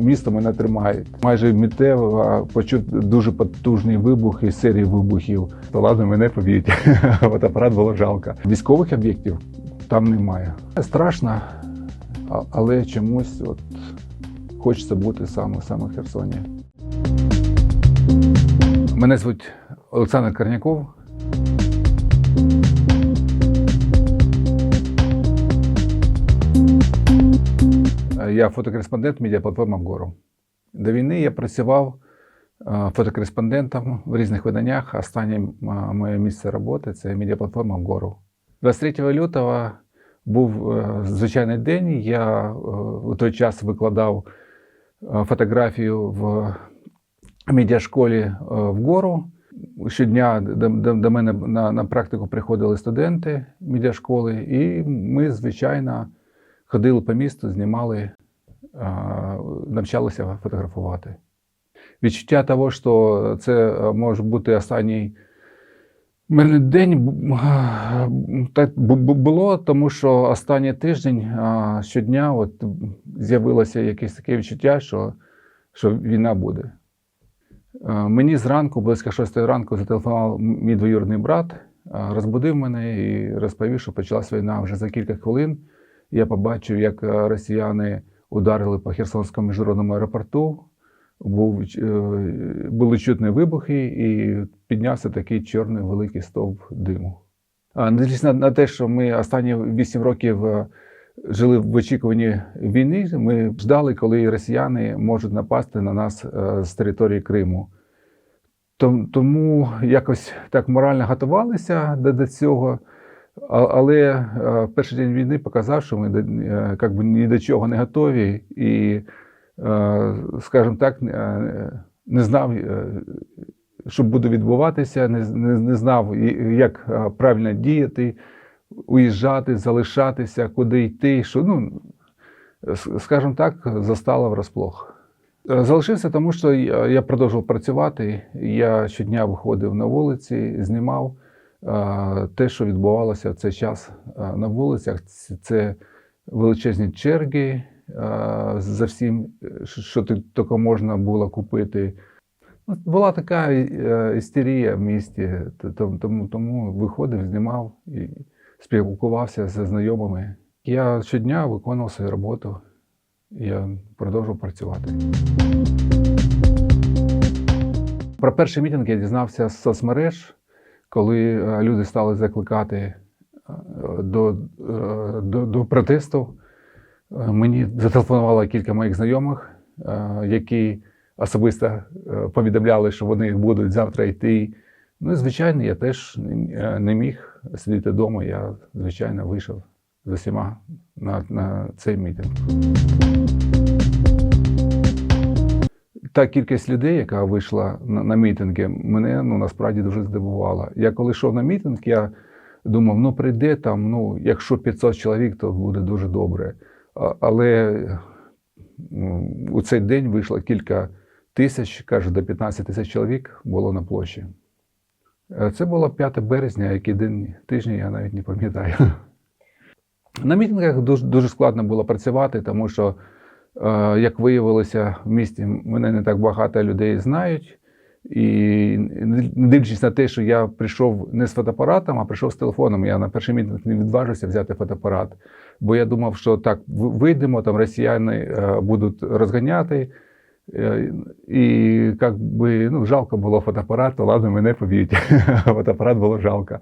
місто мене тримає. Майже миттєво почув дуже потужні вибухи, серії вибухів. То ладно, мене поб'ють. Фотоапарат було жалко. Військових об'єктів там немає. Страшно, але чомусь от хочеться бути саме саме в Херсоні. Мене звуть Олександр Корняков. Я фотокореспондент медіаплатформи «Вгору». До війни я працював е, фотокореспондентом в різних виданнях. Останнє моє місце роботи це медіаплатформа «Вгору». 23 лютого був е, звичайний день. Я е, у той час викладав е, фотографію в медіашколі е, «Вгору». Щодня до, мене на практику приходили студенти медіашколи, і ми, звичайно, ходили по місту, знімали, навчалися фотографувати. Відчуття того, що це е, може бути останній мирний день, так бу- бу- було, тому що останній тиждень щодня от з'явилося якесь таке відчуття, що, що війна буде. Е, Мені зранку, близько 6 ранку, зателефонував мій двоюрідний брат, е, розбудив мене і розповів, що почалась війна вже за кілька хвилин. Я побачив, як е, росіяни ударили по Херсонському міжнародному аеропорту. Був, е, були чутні вибухи, і піднявся такий чорний великий стовп диму. А, на, на те, що ми останні 8 років е, жили в очікуванні війни, ми ждали, коли росіяни можуть напасти на нас з території Криму. Тому якось так морально готувалися до цього. Але е, перший день війни показав, що ми е, як би ні до чого не готові, і, е, скажімо так, не знав, що буде відбуватися, не, знав, як правильно діяти, уїжджати, залишатися, куди йти. Що, ну, скажімо так, застала врасплох. Залишився, тому що я продовжував працювати. Я щодня виходив на вулиці, знімав те, що відбувалося в цей час на вулицях. Це величезні черги за всім, що- тільки можна було купити. Ну, Була така е, істерія в місті, тому, тому, виходив, знімав і спілкувався зі знайомими. Я щодня виконував свою роботу. Я продовжував працювати. Про перший мітинг я дізнався з соцмереж, коли е, люди стали закликати е, до, е, до, до протесту. Мені зателефонувало кілька моїх знайомих, які особисто повідомляли, що вони будуть завтра йти. Ну і звичайно, я теж не міг сидіти вдома. Я, звичайно, вийшов з усіма на, на цей мітинг. Та кількість людей, яка вийшла на, на мітинги, мене ну, насправді дуже здивувала. Я коли йшов на мітинг, я думав, ну прийде там, ну, якщо 500 чоловік, то буде дуже добре. А, але ну, у цей день вийшло кілька тисяч, кажуть, до 15 тисяч чоловік було на площі. Е, Це було 5 березня, який день тижня, я навіть не пам'ятаю. На мітингах дуже, дуже складно було працювати, тому що, як виявилося, в місті мене не так багато людей знають. І не дивлячись на те, що я прийшов не з фотоапаратом, а прийшов з телефоном. Я на перший мітинг не відважився взяти фотоапарат. Бо я думав, що так, вийдемо, там росіяни е, будуть розганяти. Е, І як би, ну, жалко було фотоапарат, то ладно, мене поб'ють. Фотоапарат було жалко.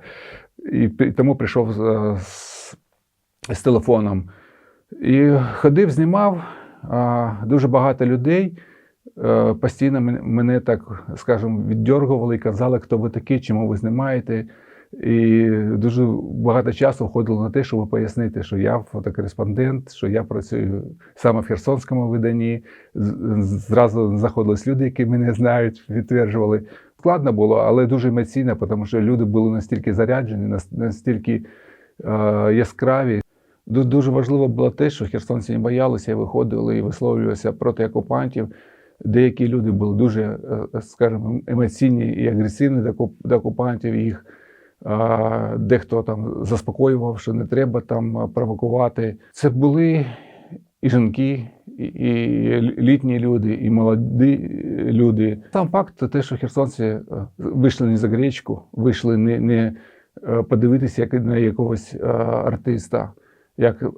І тому прийшов з, е, з, з телефоном. І ходив, знімав. Дуже багато людей е, постійно мене так, скажімо, віддергували і казали, хто ви такий, чому ви знімаєте. І дуже багато часу входило на те, щоб пояснити, що я фотокореспондент, що я працюю саме в Херсонському виданні. Зразу заходились люди, які мене знають, підтверджували. Складно було, але дуже емоційно, тому що люди були настільки заряджені, настільки е, яскраві. Ду- Дуже важливо було те, що херсонці не боялися виходили і висловлювалися проти окупантів. Деякі люди були дуже, е, скажімо, емоційні і агресивні до окуп- окупантів. Їх дехто там заспокоював, що не треба там провокувати. Це були і жінки, і, літні люди, і молоді люди. Сам факт те, що херсонці е, вийшли не за гречку, вийшли не, не е, подивитися як на якогось е, артиста, як е,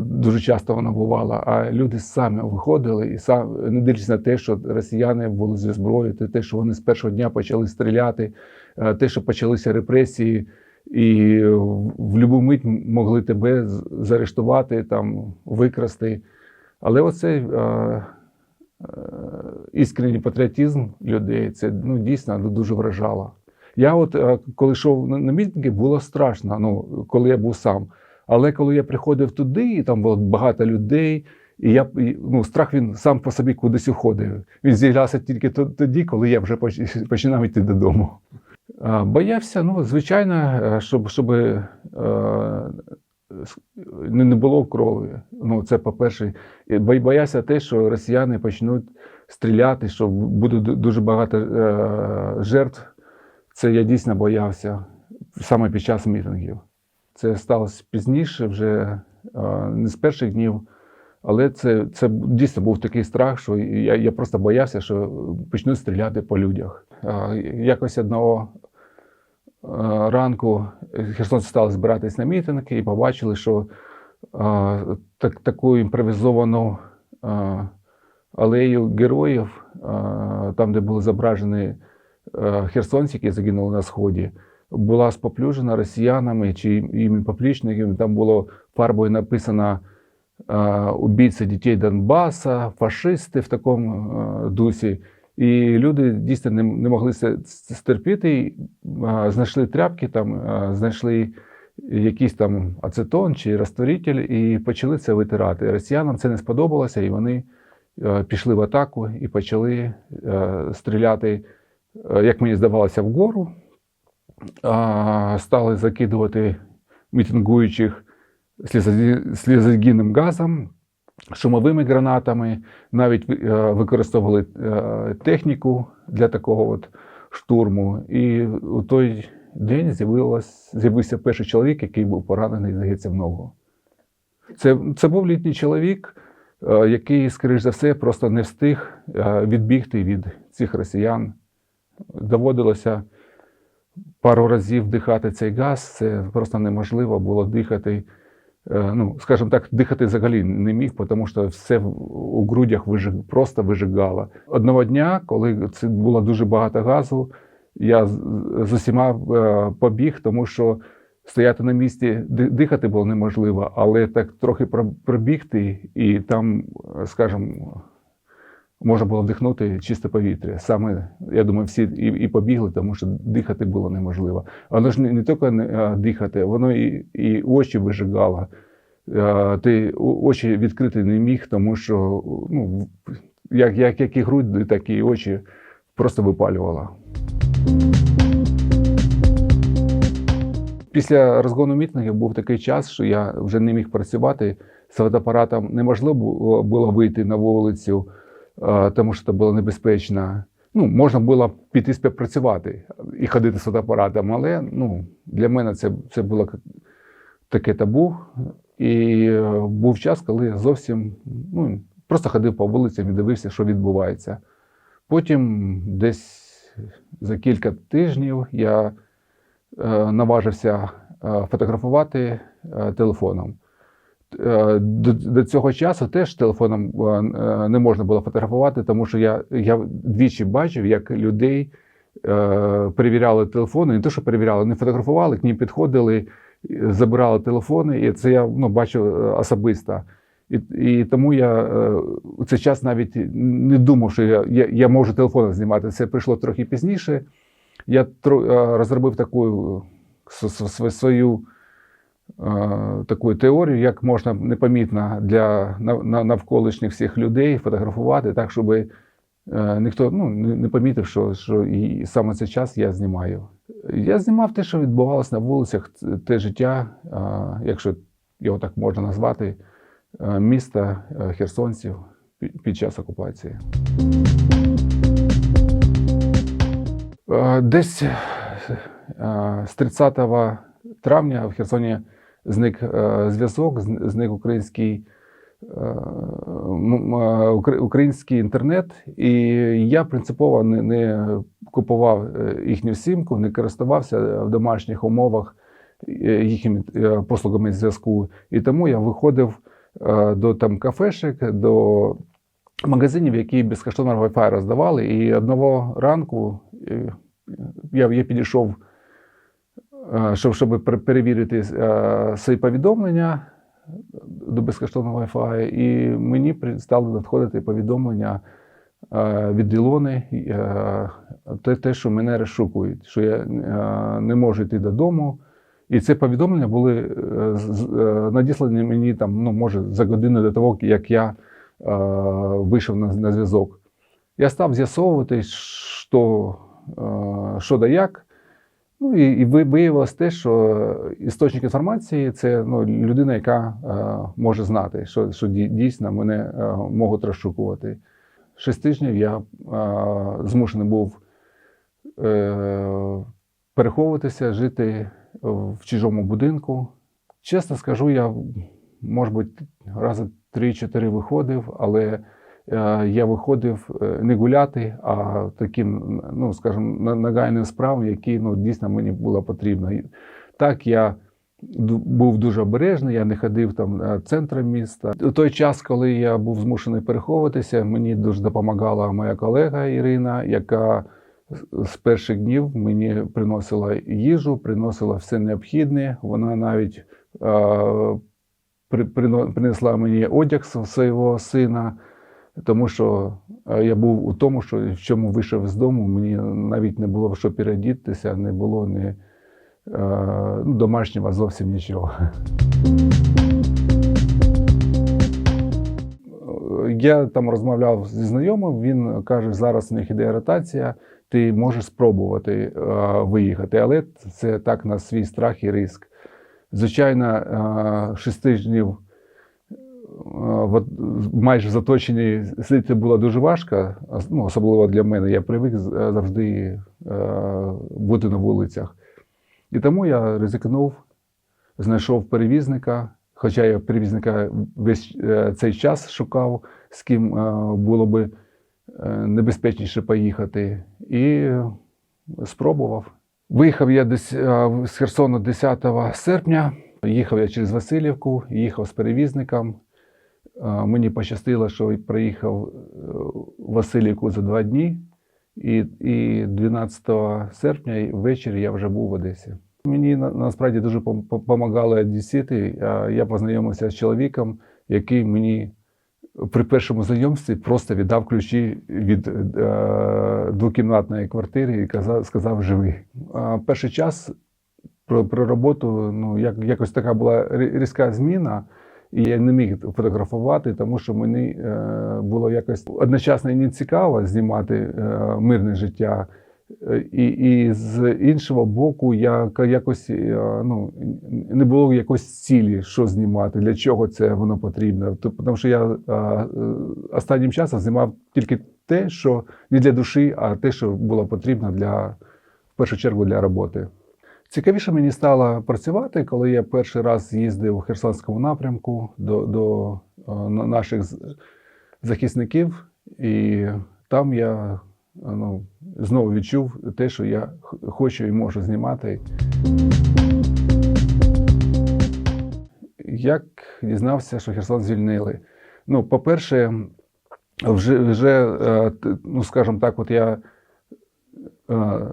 дуже часто воно бувало. А люди самі виходили і сам не дивлячись на те, що росіяни були зі зброєю, те, що вони з першого дня почали стріляти, е, те, що почалися репресії. І в будь-яку мить могли тебе заарештувати, там, викрасти. Але оцей е, е, іскренній патріотизм людей, це ну, дійсно дуже вражало. Я от е, коли йшов на мітинги, було страшно, ну, коли я був сам. Але коли я приходив туди, і там було багато людей, і я ну, страх він сам по собі кудись уходив. Він з'являвся тільки тоді, коли я вже починав йти додому. Боявся, ну, звичайно, е, щоб, щоб е, не було крові. Ну, це по-перше. Бо- Боявся те, що росіяни почнуть стріляти, що буде дуже багато е, жертв. Це я дійсно боявся саме під час мітингів. Це сталося пізніше, вже не з перших днів. Але це, це дійсно був такий страх, що я, я просто боявся, що почнуть стріляти по людях. Якось одного ранку херсонці стали збиратись на мітинг і побачили, що так, таку імпровізовану алею героїв, там, де були зображені херсонці, які загинули на сході, була споплюжена росіянами чи їм поплічниками. Там було фарбою написано е, убійці дітей Донбаса, фашисти в такому е, дусі. І люди дійсно не, не могли це стерпіти. е, Знайшли тряпки, там, знайшли якийсь там ацетон чи розтворитель і почали це витирати. Росіянам це не сподобалося, і вони пішли в атаку і почали стріляти, як мені здавалося, вгору. Стали закидувати мітингуючих слізогінним газом, шумовими гранатами, навіть е, використовували е, техніку для такого от штурму. І у той день з'явився перший чоловік, який був поранений, здається, в ногу. Це, це був літній чоловік, е, який, скоріш за все, просто не встиг відбігти від цих росіян. Доводилося пару разів вдихати цей газ, це просто неможливо було дихати. Е, Ну, скажімо так, дихати взагалі не міг, тому що все у грудях вижиг, просто вижигало. Одного дня, коли це було дуже багато газу, я з усіма е, побіг, тому що стояти на місці, ди- дихати було неможливо, але так трохи про- пробігти, і там, скажімо, можна було вдихнути чисте повітря. Саме, я думаю, всі і, і побігли, тому що дихати було неможливо. Воно ж не, не тільки дихати, воно і, і очі вижигало. Ти очі відкрити не міг, тому що ну, як, як, як і груди, так і очі просто випалювало. Після розгону мітингів був такий час, що я вже не міг працювати з фотоапаратом. Неможливо було- вийти на вулицю, тому що це було небезпечно. Ну, можна було піти співпрацювати і ходити з фотоапаратом, але ну, для мене це, це було таке табу. І е, був час, коли я зовсім ну, просто ходив по вулицям і дивився, що відбувається. Потім десь за кілька тижнів я е, наважився е, фотографувати е, телефоном. Е, До, до цього часу теж телефоном е, е, не можна було фотографувати, тому що я, я двічі бачив, як людей перевіряли телефони, не те, що перевіряли, не фотографували, к ним підходили, забирали телефони, і це я ну, бачив особисто. І, і тому я у цей час навіть не думав, що я, я, я можу телефоном знімати. Це прийшло трохи пізніше. Я розробив таку свою таку теорію, як можна непомітно для навколишніх всіх людей фотографувати, так, щоб е, ніхто ну, не помітив, що, що і саме цей час я знімаю. Я знімав те, що відбувалося на вулицях, те життя, е, якщо його так можна назвати, е, міста е, херсонців під час окупації. Е, Десь е, з 30 травня в Херсоні зник е, зв'язок, зник український м- український інтернет, і я принципово не, не купував е, їхню сімку, не користувався в домашніх умовах е, їхніми е, послугами зв'язку. І тому я виходив е, до там кафешек, до магазинів, які безкоштовно Wi-Fi роздавали. І одного ранку е, я, я підійшов, е, щоб, щоб перевірити е, свої повідомлення до безкоштовного Wi-Fi, і мені стали надходити повідомлення е, від Ілони, е, те, те, що мене розшукують, що я е, не можу йти додому. І це повідомлення були е, е, надіслані мені там, ну, може, за годину до того, як я е, вийшов на, на зв'язок. Я став з'ясовувати, що, е, що да як. Ну і, і ви- виявилось те, що істочник інформації це ну, людина, яка е, може знати, що, що дійсно мене е, можуть розшукувати. Шість тижнів я е, змушений був е, переховуватися, жити в чужому будинку. Чесно скажу, я, може бути, рази три-чотири виходив, але я виходив е, не гуляти, а таким, ну, скажімо, на- нагайним справам, які ну, дійсно мені було потрібно. Так, я був дуже обережний, я не ходив там е, центром міста. У той час, коли я був змушений переховуватися, мені дуже допомагала моя колега Ірина, яка з- перших днів мені приносила їжу, приносила все необхідне. Вона навіть е, при- принесла мені одяг свого сина, тому що е, я був у тому, що в чому вийшов з дому, мені навіть не було що переодітися, не було ні е, ну, домашнього зовсім нічого. Я там розмовляв зі знайомим, він каже, зараз у них іде ротація, ти можеш спробувати е, виїхати, але це так на свій страх і риск. Звичайно, е, шість тижнів е, от- майже в заточенні сидіти було дуже важко, ну, особливо для мене. Я привик е, завжди е, бути на вулицях. І тому я ризикнув, знайшов перевізника, хоча я перевізника весь е, цей час шукав, з ким е, було би е, небезпечніше поїхати, і спробував. Виїхав я десь е, з Херсону 10 серпня. Їхав я через Васильівку, їхав з перевізником. Мені пощастило, що приїхав е, в Васильівку за два дні, і, і 12 серпня ввечері я вже був в Одесі. Мені на- насправді дуже допомагали одесити. Я познайомився з чоловіком, який мені при першому знайомстві просто віддав ключі від е, двокімнатної квартири і казав, сказав живи. Перший час про, про роботу, ну як, якось така була різка зміна, і я не міг фотографувати, тому що мені е, було якось одночасно і не цікаво знімати е, мирне життя. Е, І, і з іншого боку, я якось ну, не було якоїсь цілі, що знімати, для чого це воно потрібно. Тобто, Тому що я останнім часом знімав тільки те, що не для душі, а те, що було потрібно для, в першу чергу для роботи. Цікавіше мені стало працювати, коли я перший раз їздив у Херсонському напрямку до, до е, наших захисників, і там я е, ну, знову відчув те, що я хочу і можу знімати. Як дізнався, що Херсон звільнили? Ну, по-перше, вже, вже е, ну, скажімо так, от я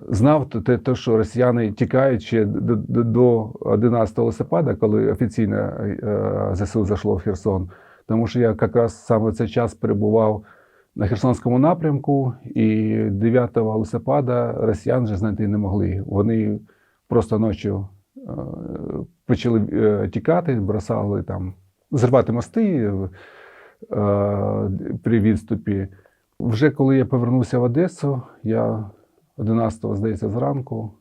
знав те, те, що росіяни тікають ще до, до- до 11 листопада, коли офіційно е, ЗСУ зайшло в Херсон. Тому що я якраз саме в цей час перебував на Херсонському напрямку, і 9 листопада росіян вже знайти не могли. Вони просто ночі е, почали е, тікати, бросали там, зривати мости е, при відступі. Вже коли я повернувся в Одесу, я 11-го, здається, зранку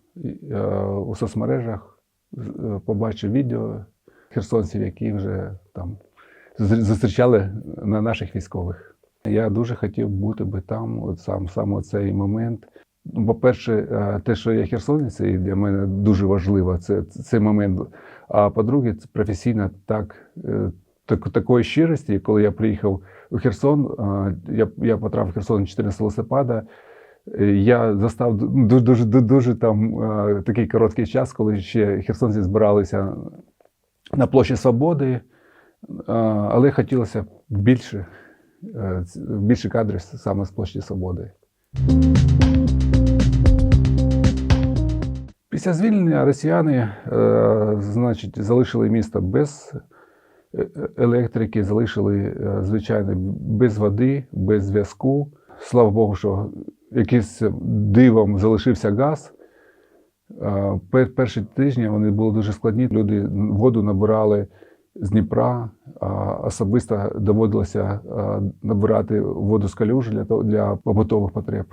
е, у соцмережах е, побачив відео херсонців, які вже там зустрічали на наших військових. Я дуже хотів бути би там, от сам саме цей момент. По-перше, е, те, що я херсонець, і для мене дуже важливо це, цей момент. А по-друге, це професійно так так, такої щирості, коли я приїхав у Херсон, я, я потрапив в Херсон 14 листопада. Е, Я застав дуже, дуже, дуже там е, такий короткий час, коли ще херсонці збиралися на площі Свободи, е, але хотілося більше, більше кадрів саме з площі Свободи. Після звільнення росіяни, значить, залишили місто без електрики, залишили, звичайно, без води, без зв'язку. Слава Богу, що якийсь дивом залишився газ. Перші тижні вони були дуже складні. Люди воду набирали з Дніпра, особисто доводилося набирати воду з калюжі для, побутових потреб.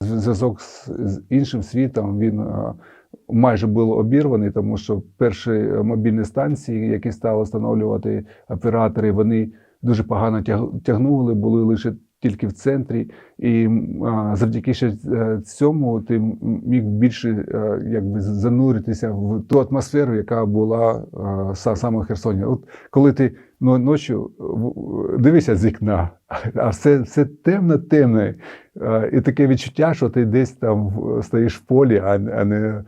Зв'язок з, іншим світом він майже був обірваний, тому що перші мобільні станції, які стали встановлювати оператори, вони дуже погано тягнули, були лише тільки в центрі. І завдяки ще е, цьому ти міг більше е, якби зануритися в ту атмосферу, яка була е, саме в Херсоні. От коли ти ну, ночі дивишся з вікна, а все, все темно, темне. І таке відчуття, що ти десь там стоїш в полі, а, не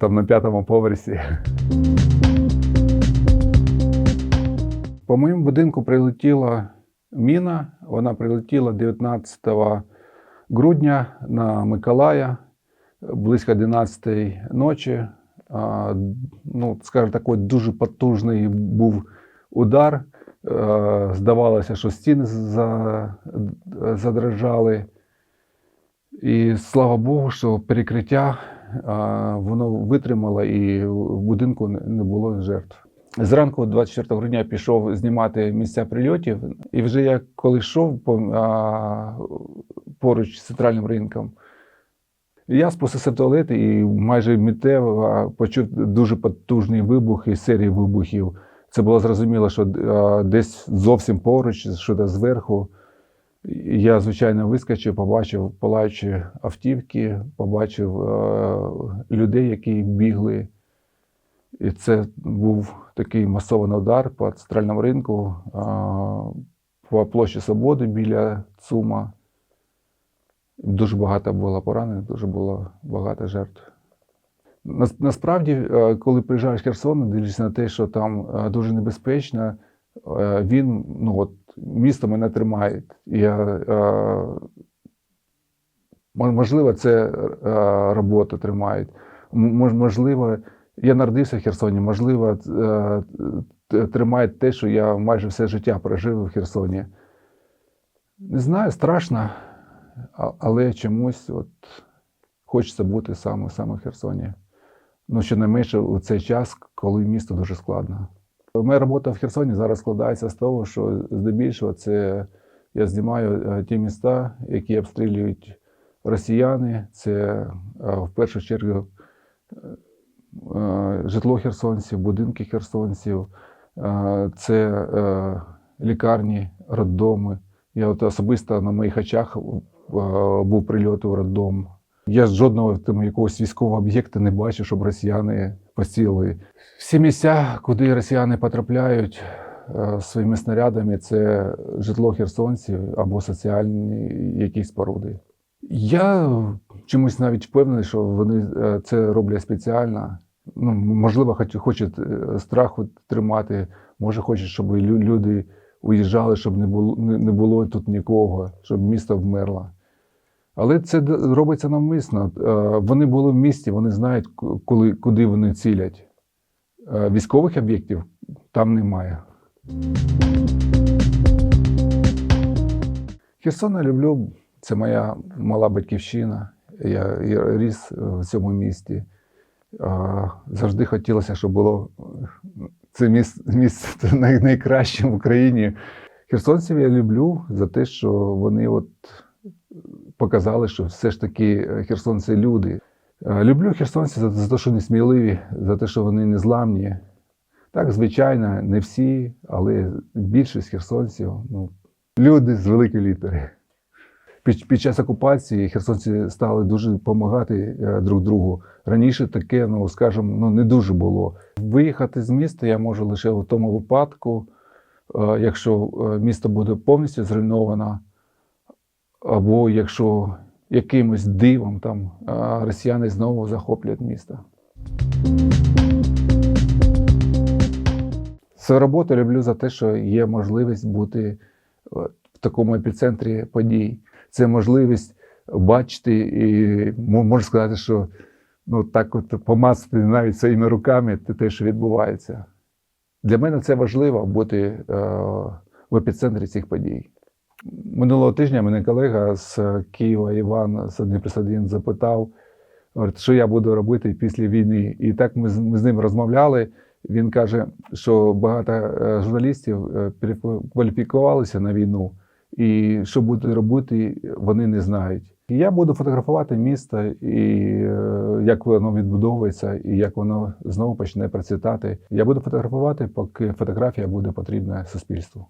там на п'ятому поверсі. По моєму будинку прилетіла міна. Вона прилетіла 19 грудня на Миколая близько 11 ночі. Ну, скажімо, такий дуже потужний був удар. Здавалося, що стіни за- задрожали. І слава Богу, що перекриття воно витримало і в будинку не було жертв. Зранку, 24 грудня, пішов знімати місця прильотів, і вже я коли йшов поруч з центральним ринком, я спустився в туалет і майже миттєво почув дуже потужний вибух і серії вибухів. Це було зрозуміло, що десь зовсім поруч, що десь зверху. Я, звичайно, вискочив, побачив палаючі автівки, побачив людей, які бігли. І це був такий масований удар по центральному ринку, по площі Свободи біля ЦУМа. Дуже багато було поранених, дуже було багато жертв. Насправді, е, коли приїжджаєш Херсон, дивишся на те, що там е, дуже небезпечно, е, він, ну от, місто мене тримає. Я, можливо, це робота тримає. Можливо, я народився в Херсоні, можливо, е, т- тримає те, що я майже все життя прожив в Херсоні. Не знаю, страшно, але чомусь от, хочеться бути саме, саме в Херсоні. Ну, щонайменше у цей час, коли місто дуже складно. Моя робота в Херсоні зараз складається з того, що здебільшого це я знімаю е, ті міста, які обстрілюють росіяни. Це е, в першу чергу е, житло херсонців, будинки херсонців, е, це е, лікарні, роддоми. Я от особисто на моїх очах е, був прильот у роддом. Я жодного там, якогось військового об'єкта не бачив, щоб росіяни поцілили. Всі місця, куди росіяни потрапляють е, своїми снарядами, це житло херсонців або соціальні якісь споруди. Я чомусь навіть впевнений, що вони е, це роблять спеціально. Ну, можливо, хоч- хочуть е, страху тримати, може, хочуть, щоб люди уїжджали, щоб не було, не було тут нікого, щоб місто вмерло. Але це робиться навмисно. Е, Вони були в місті, вони знають, коли, куди вони цілять. Військових об'єктів там немає. Херсон я люблю, це моя мала батьківщина. Я, ріс в цьому місті. Завжди хотілося, щоб було це місце, найкраще в Україні. Херсонців я люблю за те, що вони от показали, що все ж таки е, херсонці люди. Е, Люблю херсонців за те, що вони сміливі, за те, що вони незламні. Так, звичайно, не всі, але більшість херсонців ну, люди з великої літери. Під, під час окупації херсонці стали дуже допомагати е, друг другу. Раніше таке, ну скажімо, ну не дуже було. Виїхати з міста я можу лише в тому випадку, е, якщо е, місто буде повністю зруйновано, або якщо якимось дивом там росіяни знову захоплять місто. Свою роботу люблю за те, що є можливість бути в такому епіцентрі подій. Це можливість бачити і мо- можу сказати, що ну, так от помацати навіть своїми руками те, що відбувається. Для мене це важливо бути е, в епіцентрі цих подій. Минулого тижня мене колега з Києва Іван з 1 плюс 1 запитав, що я буду робити після війни. І так ми, з- ми з ним розмовляли. Він каже, що багато е, журналістів е, перекваліфікувалися на війну, і що будуть робити, вони не знають. Я буду фотографувати місто, і е, як воно відбудовується, і як воно знову почне процвітати. Я буду фотографувати, поки фотографія буде потрібна суспільству.